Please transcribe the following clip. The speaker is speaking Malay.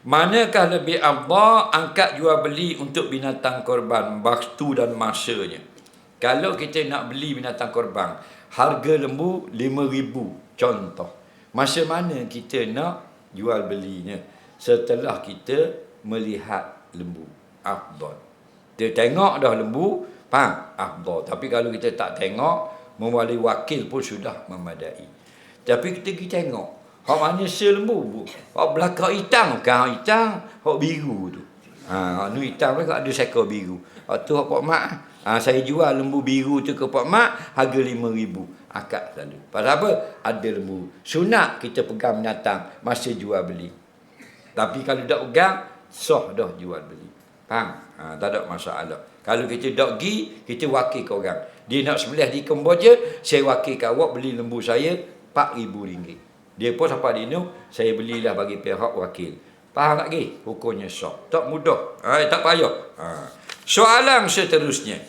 Manakah lebih Allah angkat jual beli untuk binatang korban waktu dan masanya. Kalau kita nak beli binatang korban, harga lembu RM5,000 contoh. Masa mana kita nak jual belinya? Setelah kita melihat lembu. Afdal. Dia tengok dah lembu, faham? Afdal. Tapi kalau kita tak tengok, melalui wakil pun sudah memadai. Tapi kita pergi tengok, Hak mana selembu bu? Hak belakang hitam kan hak hitam, hak biru tu. Ha, nu hitam kan ada seekor biru. Hak tu pak mak. Ha, saya jual lembu biru tu ke pak mak harga RM5,000. Akak selalu. Pasal apa? Ada lembu. Sunat kita pegang binatang masa jual beli. Tapi kalau tak pegang, sah dah jual beli. Faham? Ha, tak ada masalah. Kalau kita tak pergi, kita wakil ke orang. Dia nak sembelih di Kemboja, saya wakil ke awak beli lembu saya RM4,000. Dia pun sampai di ni, saya belilah bagi pihak wakil. Faham tak lagi? Hukumnya sah. Tak mudah. Ha, tak payah. Ha. Soalan seterusnya.